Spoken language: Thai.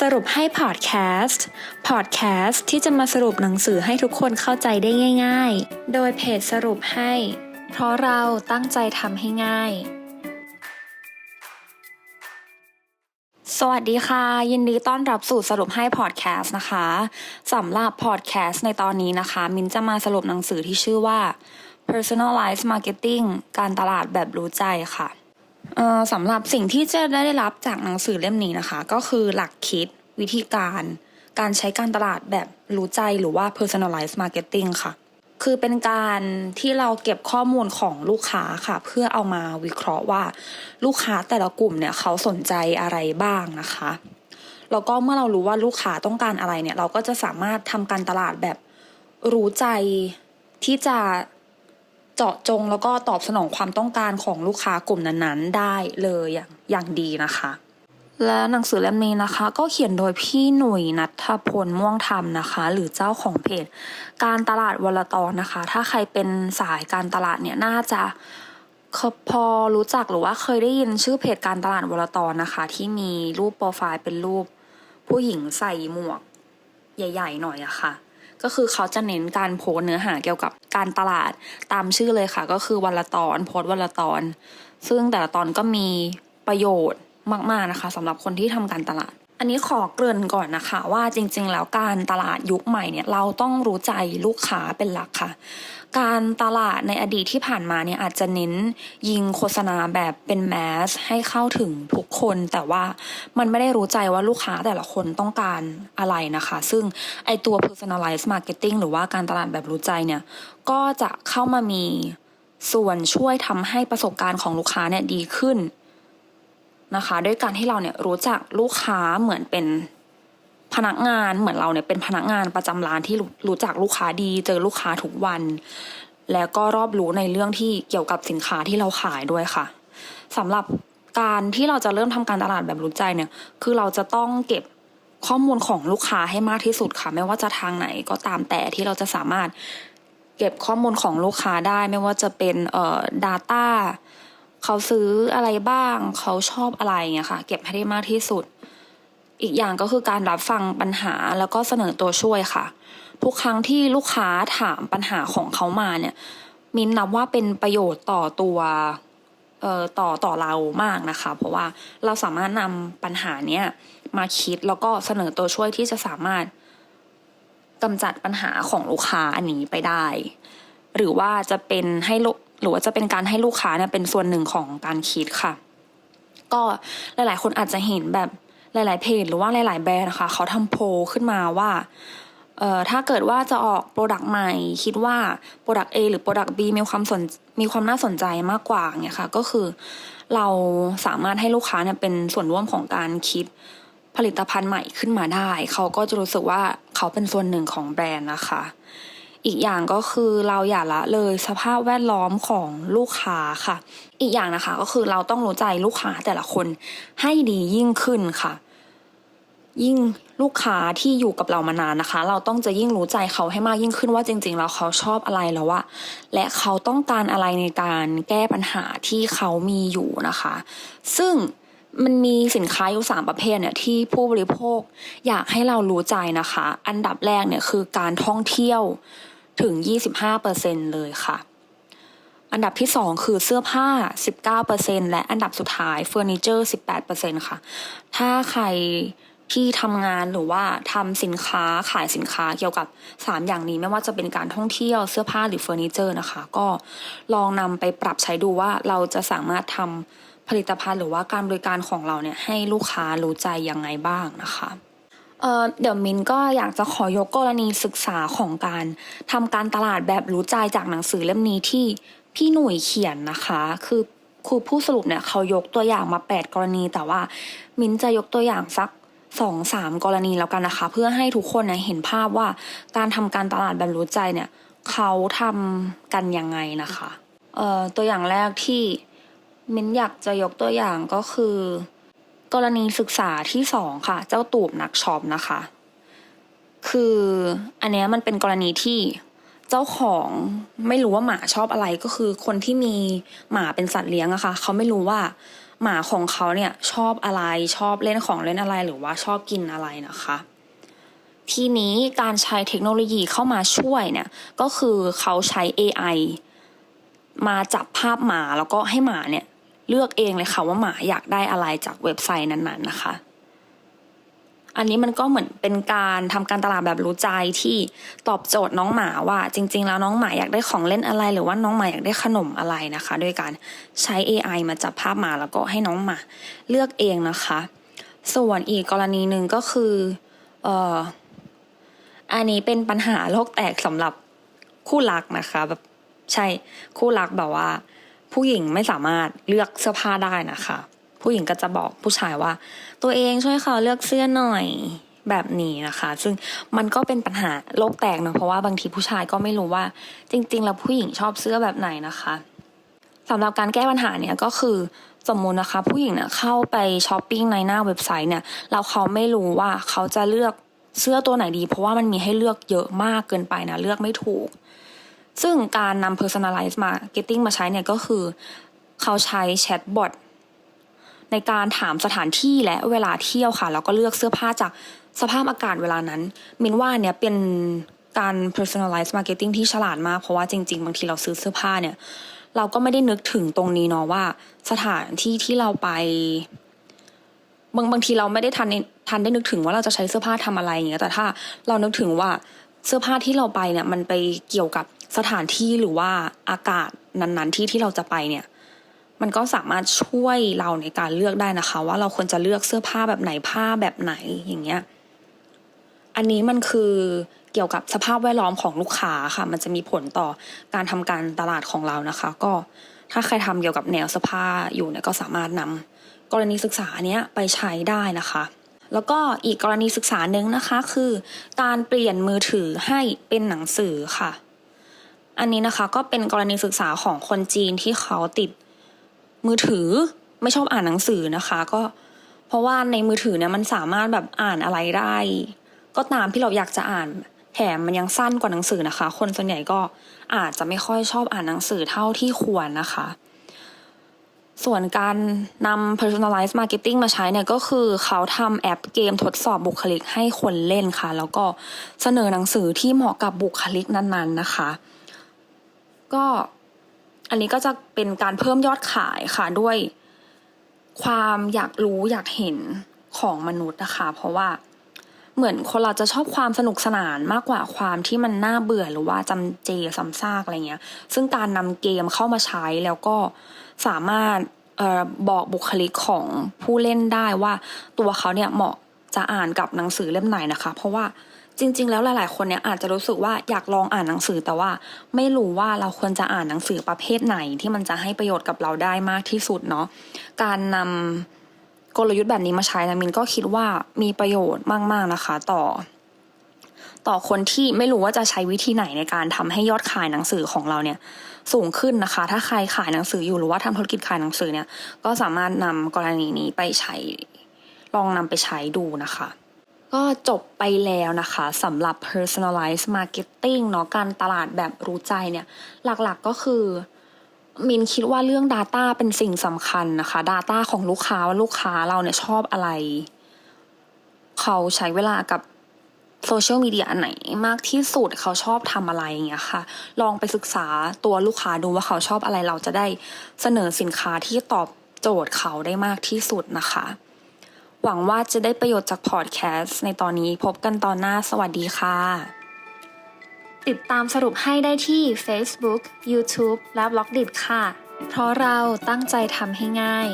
สรุปให้พอดแคสต์ พอดแคสต์ที่จะมาสรุปหนังสือให้ทุกคนเข้าใจได้ง่าย ๆ โดยเพจสรุปให้ เพราะเราตั้งใจทำให้ง่าย สวัสดีค่ะ ยินดีต้อนรับสู่สรุปให้พอดแคสต์นะคะสำหรับพอดแคสต์ในตอนนี้นะคะ มินจะมาสรุปหนังสือที่ชื่อว่า personalized marketing การตลาดแบบรู้ใจค่ะ สำหรับสิ่งที่จะได้รับจากหนังสือเล่มนี้นะคะ ก็คือหลักคิดวิธีการ การใช้การตลาดแบบรู้ใจหรือว่า personalized marketing ค่ะ คือเป็นการที่เราเก็บข้อมูลของลูกค้าค่ะ เพื่อเอามาวิเคราะห์ว่าลูกค้าแต่ละกลุ่มเนี่ยเขาสนใจอะไรบ้างนะคะแล้วก็เมื่อเรารู้ว่าลูกค้าต้องการอะไรเนี่ย เราก็จะสามารถทำการตลาดแบบรู้ใจที่จะ เจาะจงแล้วก็ตอบสนองความต้องการของลูกค้ากลุ่มนั้นๆ ได้เลยอย่างอย่างดีนะคะ และหนังสือเล่มนี้นะคะ ก็เขียนโดยพี่หนุ่ยนัทพลม่วงธรรมนะคะ หรือเจ้าของเพจ การตลาดวลตอนนะคะ ถ้าใครเป็นสายการตลาดเนี่ยน่าจะพอรู้จักหรือว่าเคยได้ยินชื่อเพจการตลาดวลตอนนะคะ ที่มีรูปโปรไฟล์เป็นรูป ผู้หญิงใส่หมวก ใหญ่ ๆ หน่อยอะค่ะ ก็คือเขาจะเน้นการโพสเนื้อหาเกี่ยวกับการตลาดตามชื่อเลยค่ะ ก็คือวันละตอนโพสวันละตอน ซึ่งแต่ละตอนก็มีประโยชน์มาก ๆนะคะสำหรับคนที่ทำการตลาด อันนี้ขอเกริ่นก่อนนะคะว่าจริง ๆ แล้วการตลาดยุคใหม่เนี่ยเราต้องรู้ใจลูกค้าเป็นหลักค่ะ การตลาดในอดีตที่ผ่านมาเนี่ยอาจจะเน้นยิงโฆษณาแบบเป็นแมสให้เข้าถึงทุกคน แต่ว่ามันไม่ได้รู้ใจว่าลูกค้าแต่ละคนต้องการอะไรนะคะ ซึ่งไอตัว personalized marketing หรือว่าการตลาดแบบรู้ใจเนี่ย ก็จะเข้ามามีส่วนช่วยทำให้ประสบการณ์ของลูกค้าเนี่ยดีขึ้นนะคะ ด้วยการที่เราเนี่ยรู้จักลูกค้าเหมือนเป็น พนักงานเหมือนเราเนี่ยเป็นพนักงานประจำร้านที่รู้จักลูกค้าดี เจอลูกค้าทุกวัน แล้วก็รอบรู้ในเรื่องที่เกี่ยวกับสินค้าที่เราขายด้วยค่ะสำหรับการที่เราจะเริ่มทำการตลาดแบบรู้ใจเนี่ย คือเราจะต้องเก็บข้อมูลของลูกค้าให้มากที่สุดค่ะ ไม่ว่าจะทางไหนก็ตามแต่ที่เราจะสามารถเก็บข้อมูลของลูกค้าได้ ไม่ว่าจะเป็นเอ่อ data เขาซื้ออะไรบ้าง เขาชอบอะไรเงี้ยค่ะ เก็บให้ได้มากที่สุด อีกอย่างก็คือการรับฟังปัญหาแล้วก็เสนอตัวช่วยค่ะ ทุกครั้งที่ลูกค้าถามปัญหาของเขามาเนี่ย มินนับว่าเป็นประโยชน์ต่อตัวเอ่อต่อต่อเรามากนะคะ เพราะว่าเราสามารถนำปัญหาเนี้ยมาคิดแล้วก็เสนอตัวช่วยที่จะสามารถกำจัดปัญหาของลูกค้าอันนี้ไปได้ หรือว่าจะเป็นให้ลูกหรือว่าจะเป็นการให้ลูกค้าเนี่ยเป็นส่วนหนึ่งของการคิดค่ะ ก็หลาย ๆ คนอาจจะเห็นแบบ หลาย ๆ เพจหรือว่าหลาย ๆ แบรนด์นะคะเขาทำโพลขึ้นมาว่าเอ่อถ้าเกิดว่าจะออกโปรดักต์ใหม่ คิดว่าโปรดักต์ A หรือโปรดักต์ B มีความสนมีความน่าสนใจมากกว่าเนี่ยค่ะก็คือเราสามารถให้ลูกค้าเนี่ยเป็นส่วนร่วมของการคิดผลิตภัณฑ์ใหม่ขึ้นมาได้ เขาก็จะรู้สึกว่าเขาเป็นส่วนหนึ่งของแบรนด์นะคะ อีกอย่างก็คือเราอย่าละเลยสภาพแวดล้อมของลูกค้าค่ะ อีกอย่างนะคะก็คือเราต้องรู้ใจลูกค้าแต่ละคนให้ดียิ่งขึ้นค่ะ ยิ่งลูกค้าที่อยู่กับเรามานานนะคะ เราต้องจะยิ่งรู้ใจเขาให้มากยิ่งขึ้นว่าจริง ๆ แล้วเขาชอบอะไรแล้วว่าและเขาต้องการอะไรในการแก้ปัญหาที่เขามีอยู่นะคะ ซึ่งมันมีสินค้าอยู่สามประเภทเนี่ยที่ผู้บริโภคอยากให้เรารู้ใจนะคะ อันดับแรกเนี่ยคือการท่องเที่ยวถึง 25%เลยค่ะ อันดับที่สองคือเสื้อผ้า 19%และอันดับสุดท้ายเฟอร์นิเจอร์ 18%ค่ะ ถ้าใคร ที่ทำงานหรือว่าทำสินค้าขายสินค้าเกี่ยวกับ 3 อย่างนี้ไม่ว่าจะเป็นการท่องเที่ยวเสื้อผ้าหรือเฟอร์นิเจอร์นะคะ ก็ลองนำไปปรับใช้ดูว่าเราจะสามารถทำผลิตภัณฑ์หรือว่าการบริการของเราเนี่ยให้ลูกค้ารู้ใจยังไงบ้างนะคะเอ่อเดี๋ยวมินก็อยากจะขอยกกรณีศึกษาของการทำการตลาดแบบรู้ใจจากหนังสือเล่มนี้ที่พี่หนุ่ยเขียนนะคะ คือครูผู้สรุปเนี่ยเขายกตัวอย่างมา 8 กรณี แต่ว่ามินจะยกตัวอย่างสัก สองสามกรณีแล้วกันนะคะ เพื่อให้ทุกคนเนี่ยเห็นภาพว่าการทำการตลาดแบบรู้ใจเนี่ยเขาทำกันยังไงนะคะเอ่อตัวอย่างแรกที่มิ้นอยากจะยกตัวอย่างก็คือ กรณีศึกษาที่สองค่ะ เจ้าตูบนักช็อปนะคะ คืออันเนี้ยมันเป็นกรณีที่เจ้าของไม่รู้ว่าหมาชอบอะไรก็คือ คนที่มีหมาเป็นสัตว์เลี้ยงอะค่ะเขาไม่รู้ว่า หมาของเขาเนี่ยชอบอะไรชอบเล่นของเล่นอะไรหรือว่าชอบกินอะไรนะคะทีนี้การใช้เทคโนโลยีเข้ามาช่วยเนี่ยก็คือเขาใช้ AI มาจับภาพหมาแล้วก็ให้หมาเนี่ยเลือกเองเลยค่ะว่าหมาอยากได้อะไรจากเว็บไซต์นั้นๆนะคะ อันนี้มันก็เหมือนเป็นการทำการตลาดแบบรู้ใจที่ตอบโจทย์น้องหมาว่า จริง ๆ แล้วน้องหมาอยากได้ของเล่นอะไร หรือว่าน้องหมาอยากได้ขนมอะไรนะคะโดยการใช้ AI มาจับภาพหมาแล้วก็ให้น้องหมาเลือกเองนะคะ ส่วนอีกกรณีหนึ่งก็คือเอ่ออันนี้เป็นปัญหาโลกแตกสำหรับคู่รักนะคะแบบใช่คู่รักแบบว่า ผู้หญิงไม่สามารถเลือกเสื้อผ้าได้นะคะ ผู้หญิงก็จะบอกผู้ชายว่า ตัวเองช่วยเขาเลือกเสื้อหน่อยแบบนี้นะคะ ซึ่งมันก็เป็นปัญหาโลกแตกเนอะเพราะว่าบางทีผู้ชายก็ไม่รู้ว่า จริง ๆ แล้วผู้หญิงชอบเสื้อแบบไหนนะคะสำหรับการแก้ปัญหาเนี่ยก็คือสมมุตินะคะ ผู้หญิงเนี่ยเข้าไปช้อปปิ้งในหน้าเว็บไซต์เนี่ยแล้วเขาไม่รู้ว่าเขาจะเลือกเสื้อตัวไหนดี เพราะว่ามันมีให้เลือกเยอะมากเกินไปนะเลือกไม่ถูก ซึ่งการนำ personalize marketing มาใช้เนี่ยก็คือ เขาใช้แชทบอท ในการถามสถานที่และเวลาเที่ยวค่ะ แล้วก็เลือกเสื้อผ้าจากสภาพอากาศเวลานั้นมินว่าเนี่ยเป็นการ personalize marketing ที่ฉลาดมาก เพราะว่าจริง ๆ บางทีเราซื้อเสื้อผ้าเนี่ย เราก็ไม่ได้นึกถึงตรงนี้เนาะว่า สถานที่ที่เราไป บางบางทีเราไม่ได้ทันทันได้นึกถึงว่าเราจะใช้เสื้อผ้าทำอะไรอย่างเงี้ยแต่ถ้าเรานึกถึงว่าเสื้อผ้าที่เราไปเนี่ย มันไปเกี่ยวกับสถานที่หรือว่าอากาศนั้นๆ ที่ที่เราจะไปเนี่ย มันก็สามารถช่วยเราในการเลือกได้นะคะ ว่าเราควรจะเลือกเสื้อผ้าแบบไหนผ้าแบบไหนอย่างเงี้ย อันนี้มันคือเกี่ยวกับสภาพแวดล้อมของลูกค้าค่ะ มันจะมีผลต่อการทำการตลาดของเรานะคะ ก็ถ้าใครทำเกี่ยวกับแนวเสื้อผ้าอยู่เนี่ยก็สามารถนำกรณีศึกษาเนี้ยไปใช้ได้นะคะแล้วก็อีกกรณีศึกษาหนึ่งนะคะคือ การเปลี่ยนมือถือให้เป็นหนังสือค่ะ อันนี้นะคะก็เป็นกรณีศึกษาของคนจีนที่เขาติด มือถือไม่ชอบอ่านหนังสือนะคะ ก็เพราะว่าในมือถือเนี่ยมันสามารถแบบอ่านอะไรได้ ก็ตามที่เราอยากจะอ่านแถมมันยังสั้นกว่าหนังสือนะคะ คนส่วนใหญ่ก็อาจจะไม่ค่อยชอบอ่านหนังสือเท่าที่ควรนะคะ ส่วนการนำ personalized marketing มาใช้เนี่ยก็คือเขาทำแอปเกมทดสอบบุคลิกให้คนเล่นค่ะ แล้วก็เสนอหนังสือที่เหมาะกับบุคลิกนั้นๆนะคะ ก็ อันนี้ก็จะเป็นการเพิ่มยอดขายค่ะด้วย ความอยากรู้อยากเห็นของมนุษย์นะคะ เพราะว่าเหมือนคนเราจะชอบความสนุกสนานมากกว่าความที่มันน่าเบื่อหรือว่าจำเจซ้ำซากอะไรเงี้ย ซึ่งการนำเกมเข้ามาใช้แล้วก็สามารถออบอกบุคลิกของผู้เล่นได้ว่าตัวเขาเนี่ยเหมาะจะอ่านกับหนังสือเล่มไหนนะคะ เพราะว่า จริง ๆ แล้วหลาย ๆ คนเนี่ยอาจจะรู้สึกว่าอยากลองอ่านหนังสือแต่ว่า ไม่รู้ว่าเราควรจะอ่านหนังสือประเภทไหนที่มันจะให้ประโยชน์กับเราได้มากที่สุดเนาะการนำกลยุทธ์แบบนี้มาใช้นะมินก็คิดว่ามีประโยชน์มาก ๆ นะคะ ต่อ ต่อคนที่ไม่รู้ว่าจะใช้วิธีไหนในการทำให้ยอดขายหนังสือของเราเนี่ยสูงขึ้นนะคะ ถ้าใครขายหนังสืออยู่หรือว่าทำธุรกิจขายหนังสือเนี่ย ก็สามารถนำกรณีนี้ไปใช้ลองนำไปใช้ดูนะคะ ก็จบไปแล้วนะคะสำหรับ personalized marketing เนาะการตลาดแบบรู้ใจเนี่ยหลักๆก็คือ มินคิดว่าเรื่อง Data เป็นสิ่งสำคัญนะคะ Data ของลูกค้าว่าลูกค้าเราเนี่ยชอบอะไร เขาใช้เวลากับโซเชียลมีเดียอันไหนมากที่สุดเขาชอบทำอะไรอย่างเงี้ยค่ะ ลองไปศึกษาตัวลูกค้าดูว่าเขาชอบอะไรเราจะได้เสนอสินค้าที่ตอบโจทย์เขาได้มากที่สุดนะคะ หวังว่าจะได้ประโยชน์จากพอดแคสต์ในตอนนี้พบกันตอนหน้าสวัสดีค่ะ ติดตามสรุปให้ได้ที่ Facebook, YouTube และ b ล็อกดิค่ะ เพราะเราตั้งใจทำให้ง่าย